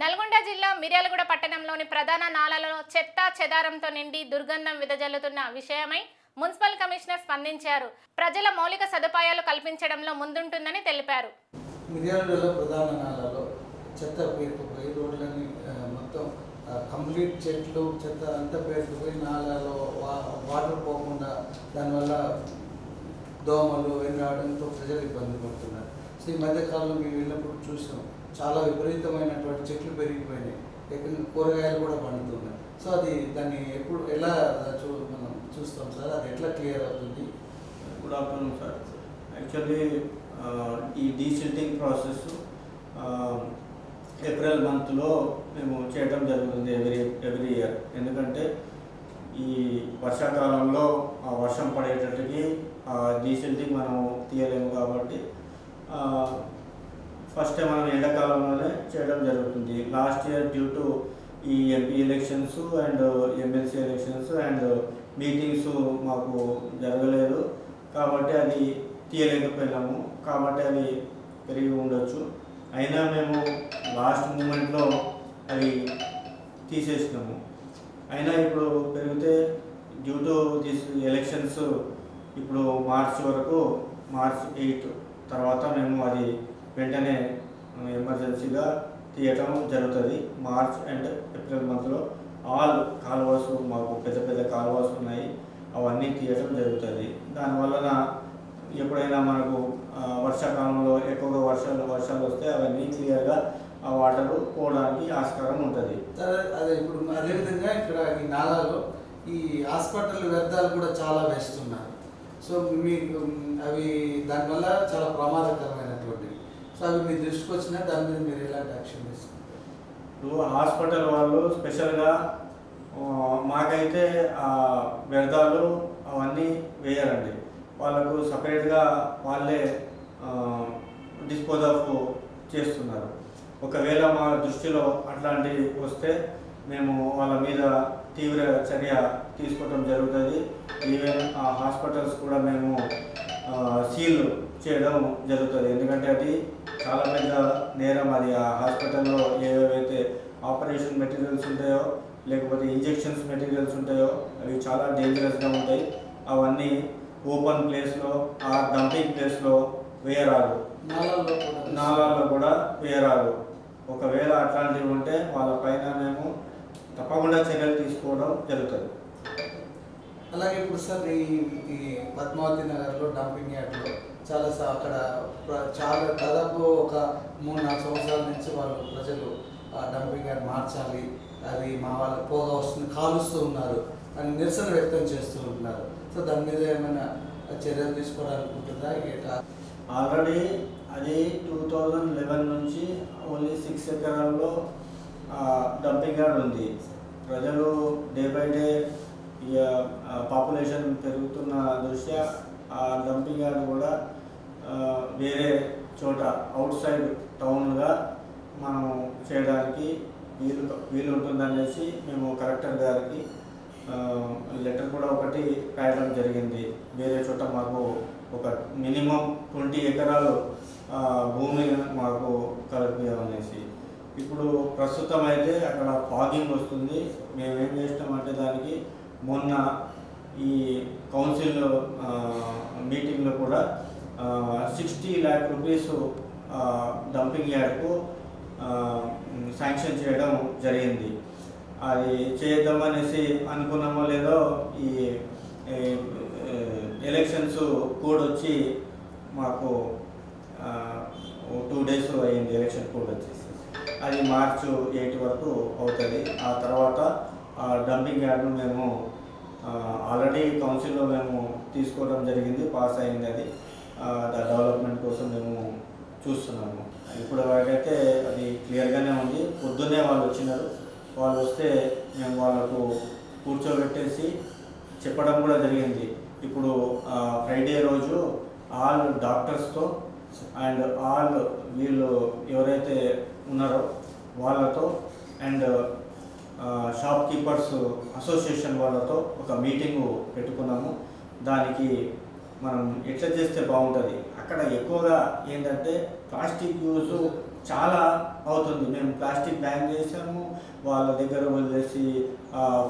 నల్గొండ జిల్లా మిర్యాలగూడ పట్టణంలోని ప్రధాన నాలాలలో చెత్త చెదారంతో నిండి దుర్గంధం విదజల్లుతున్న విషయమై మున్సిపల్ కమిషనర్ స్పందించారు. ప్రజల మౌలిక సదుపాయాలు కల్పించడంలో ముందుంటుందని తెలిపారు. మిర్యాలలో ప్రధాన నాలలో చెత్త పేరుకుపోయి రోడ్లని మొత్తం కంప్లీట్ చెట్లు చెత్త అంతా పేరుకుపోయి నాలలో వాటర్ పోకుండా దానివల్ల దోమలు అవన్నీ రావడంతో ప్రజలు ఇబ్బంది పడుతున్నారు. ఈ మధ్యకాలంలో మేము వెళ్ళినప్పుడు చూసాం చాలా విపరీతమైనటువంటి చెట్లు పెరిగిపోయినాయి. ఎక్కడ కూరగాయలు కూడా పండుతున్నాయి. సో అది దాన్ని ఎప్పుడు ఎలా చూ మనం చూస్తాం సార్? అది ఎట్లా క్లియర్ అవుతుంది? Good afternoon sir. యాక్చువల్లీ ఈ డీసిల్టింగ్ ప్రాసెస్ ఏప్రిల్ మంత్లో మేము చేయడం జరుగుతుంది ఎవ్రీ ఎవ్రీ ఇయర్. ఎందుకంటే ఈ వర్షాకాలంలో ఆ వర్షం పడేటట్టుకి డీసిల్టింగ్ మనం తీయలేము కాబట్టి ఫస్ట్ మనం ఎండాకాలంలోనే చేయడం జరుగుతుంది. లాస్ట్ ఇయర్ డ్యూ టు ఈ MP elections and MLC elections and meetings మాకు జరగలేదు. కాబట్టి అది తీయలేకపోయినాము. కాబట్టి అది పెరిగి ఉండొచ్చు. అయినా మేము లాస్ట్ మూమెంట్లో అవి తీసేసినాము. అయినా ఇప్పుడు పెరిగితే డ్యూ టు దిస్ ఎలక్షన్స్ ఇప్పుడు మార్చ్ వరకు మార్చ్ ఎయిట్ తర్వాత మేము అది వెంటనే ఎమర్జెన్సీగా తీయటం జరుగుతుంది. మార్చ్ అండ్ ఏప్రిల్ మంత్లో ఆల్ కాలువస్ మాకు పెద్ద పెద్ద కాలువస్ ఉన్నాయి. అవన్నీ తీయటం జరుగుతుంది. దానివలన ఎప్పుడైనా మనకు వర్షాకాలంలో ఎక్కువగా వర్షాలు వర్షాలు వస్తే అవన్నీ క్లియర్గా ఆ వాటర్ పోవడానికి ఆస్కారం ఉంటుంది. అదే ఇప్పుడు అదేవిధంగా ఇక్కడ ఈ నాలాలో ఈ హాస్పిటల్ వ్యర్థాలు కూడా చాలా వేస్తున్నారు. సో మీకు అవి దానివల్ల చాలా ప్రమాదకరమైనటువంటి సో అవి మీ దృష్టికి వచ్చినా దాని మీద మీరు ఎలాంటి యాక్షన్ తీసుకుంటారు? ఇప్పుడు హాస్పిటల్ వాళ్ళు స్పెషల్గా మాకైతే ఆ వ్యర్థాలు అవన్నీ వేయాలండి. వాళ్ళకు సపరేట్గా వాళ్ళే డిస్పోజ్ ఆఫ్ చేస్తున్నారు. ఒకవేళ మా దృష్టిలో అట్లాంటివి వస్తే మేము వాళ్ళ మీద తీవ్ర చర్య తీసుకోవడం జరుగుతుంది. ఈవెన్ ఆ హాస్పిటల్స్ కూడా మేము సీల్ చేయడం జరుగుతుంది. ఎందుకంటే అది చాలా పెద్ద నేరం అది. ఆ హాస్పిటల్లో ఏవేవైతే ఆపరేషన్ మెటీరియల్స్ ఉంటాయో లేకపోతే ఇంజెక్షన్స్ మెటీరియల్స్ ఉంటాయో అవి చాలా డేంజరస్గా ఉంటాయి. అవన్నీ ఓపెన్ ప్లేస్లో ఆ డంపింగ్ ప్లేస్లో వేయరాదు. నాలాల్లో కూడా. నాలాల్లో కూడా వేయరాదు. ఒకవేళ అట్లాంటివి ఉంటే వాళ్ళ పైన మేము తప్పకుండా చర్యలు తీసుకోవడం జరుగుతుంది. అలాగే ఇప్పుడు సార్ ఈ ఈ పద్మావతి నగర్లో డంపింగ్ యార్డ్లో చాలా అక్కడ చాలా దాదాపు ఒక మూడు నాలుగు సంవత్సరాల నుంచి వాళ్ళు ప్రజలు ఆ డంపింగ్ యార్డ్ మార్చాలి అది మా వాళ్ళు పోగా వస్తుంది కాలుస్తూ ఉన్నారు అని నిరసన వ్యక్తం చేస్తూ ఉంటున్నారు సో దాని మీద ఏమైనా చర్యలు తీసుకోవాలనుకుంటుందా ఎట్లా ఆల్రెడీ అది టూ థౌజండ్ లెవెన్ నుంచి ఓన్లీ సిక్స్ ఎకరాల్లో డంపింగ్ యార్డ్ ఉంది. ప్రజలు డే బై డే పాపులేషన్ పెరుగుతున్న దృష్ట్యా ఆ డంపింగ్ యార్డ్ కూడా వేరే చోట అవుట్ సైడ్ టౌన్గా మనం చేయడానికి వీలు వీలు ఉంటుందనేసి మేము కలెక్టర్ గారికి లెటర్ కూడా ఒకటి రాయడం జరిగింది. వేరే చోట మాకు ఒక మినిమం ట్వంటీ ఎకరాలు భూమి మాకు కలిపామనేసి ఇప్పుడు ప్రస్తుతం అయితే అక్కడ ఫాగింగ్ వస్తుంది. మేము ఏం చేస్తామంటే దానికి మొన్న ఈ కౌన్సిల్ మీటింగ్లో కూడా సిక్స్టీ ల్యాక్ రూపీస్ డంపింగ్ యార్డ్కు శాంక్షన్ చేయడం జరిగింది. అది చేద్దామనేసి అనుకున్నామో లేదో ఈ ఈ, ఎలక్షన్స్ కోడ్ వచ్చి మాకు టూ డేస్ అయింది ఎలక్షన్ కోడ్ వచ్చేసి. అది మార్చు ఎయిట్ వరకు అవుతుంది. ఆ తర్వాత ఆ డంపింగ్ యార్డ్ను మేము ఆల్రెడీ కౌన్సిల్లో మేము తీసుకోవడం జరిగింది పాస్ అయింది అది. దా డెవలప్మెంట్ కోసం మేము చూస్తున్నాము. ఇప్పుడు వరకైతే అది క్లియర్గానే ఉంది. పొద్దున్నే వాళ్ళు వచ్చినారు. వాళ్ళు వస్తే మేము వాళ్ళకు కూర్చోబెట్టేసి చెప్పడం కూడా జరిగింది. ఇప్పుడు ఫ్రైడే రోజు ఆల్ డాక్టర్స్తో అండ్ ఆల్ వీళ్ళు ఎవరైతే ఉన్నారో. వాళ్ళతో అండ్ షాప్ కీపర్స్ అసోసియేషన్ వాళ్ళతో ఒక మీటింగు పెట్టుకున్నాము. దానికి మనం ఎట్లా చేస్తే బాగుంటుంది? అక్కడ ఎక్కువగా ఏంటంటే ప్లాస్టిక్ యూజ్ చాలా అవుతుంది. మేము ప్లాస్టిక్ బ్యాన్ చేసాము వాళ్ళ దగ్గర వదిలేసి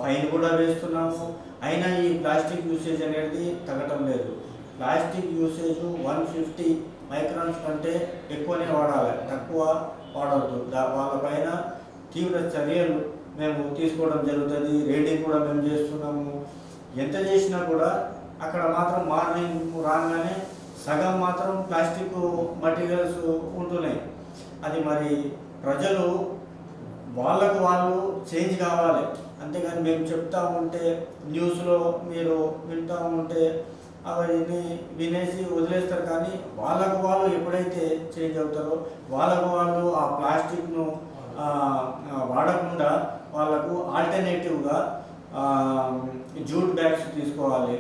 ఫైన్ కూడా వేస్తున్నాము. అయినా ఈ ప్లాస్టిక్ యూసేజ్ అనేది తగ్గటం లేదు. Plastic usage one fifty microns కంటే ఎక్కువనే వాడాలి. తక్కువ వాడవద్దు దా- వాళ్ళపైన తీవ్ర చర్యలు మేము తీసుకోవడం జరుగుతుంది. రేటింగ్ కూడా మేము చేస్తున్నాము. ఎంత చేసినా కూడా అక్కడ మాత్రం మార్నింగ్ రాగానే సగం మాత్రం ప్లాస్టిక్ మటీరియల్స్ ఉంటున్నాయి. అది మరి ప్రజలు వాళ్ళకు వాళ్ళు చేంజ్ కావాలి. అంతేగాని మేము చెప్తా ఉంటే న్యూస్లో మీరు వింటూ ఉంటే అవన్నీ వినేసి వదిలేస్తారు. కానీ వాళ్ళకు వాళ్ళు ఎప్పుడైతే చేంజ్ అవుతారో వాళ్ళకు వాళ్ళు ఆ ప్లాస్టిక్ను వాడకుండా వాళ్ళకు ఆల్టర్నేటివ్గా జూట్ బ్యాగ్స్ తీసుకోవాలి.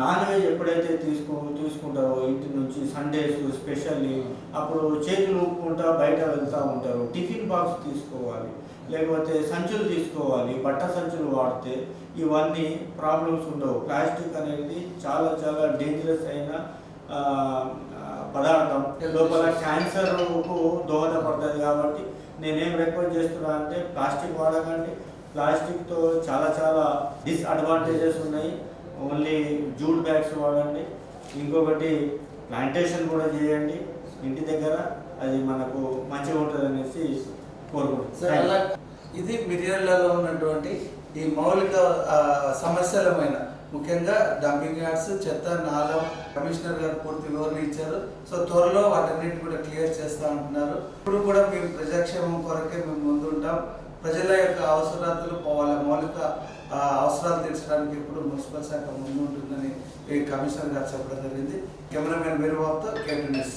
నాన్ వెజ్ ఎప్పుడైతే తీసుకో తీసుకుంటారో ఇంటి నుంచి సండేస్ స్పెషల్లీ అప్పుడు చేతులు ఊపుకుంటా బయట వెళ్తూ ఉంటారు. టిఫిన్ బాక్స్ తీసుకోవాలి. లేకపోతే సంచులు తీసుకోవాలి బట్ట సంచులు వాడితే ఇవన్నీ ప్రాబ్లమ్స్ ఉండవు. ప్లాస్టిక్ అనేది చాలా చాలా డేంజరస్ అయిన పదార్థం. లోపల క్యాన్సర్కు దోహదపడుతుంది కాబట్టి నేనేం రిక్వెస్ట్ చేస్తున్నా అంటే ప్లాస్టిక్ వాడకండి. ప్లాస్టిక్తో చాలా చాలా డిస్అడ్వాంటేజెస్ ఉన్నాయి. ఓన్లీ జూట్ బ్యాగ్స్ వాడండి. ఇంకొకటి ప్లాంటేషన్ కూడా చేయండి. ఇంటి దగ్గర అది మనకు మంచిగా ఉంటుంది అనేసి కోరుకుంటున్నాను ఇది మిర్యాలలో ఉన్నటువంటి ఈ మౌలిక సమస్యలమైన ముఖ్యంగా డంపింగ్ యార్డ్స్ చెత్త నాలం కమిషనర్ గారు పూర్తి వివరణ ఇచ్చారు. సో త్వరలో వాటన్నిటి కూడా క్లియర్ చేస్తా ఉంటున్నారు ఇప్పుడు కూడా మేము ప్రజాక్షేమం కొరకే మేము ముందుంటాం. ప్రజల యొక్క అవసరాలు వాళ్ళ మౌలిక అవసరాలు తీర్చడానికి ఇప్పుడు మున్సిపల్ శాఖ ముందుంటుందని ఈ కమిషనర్ గారు చెప్పడం జరిగింది. Cameraman వీరబాబుతో KT news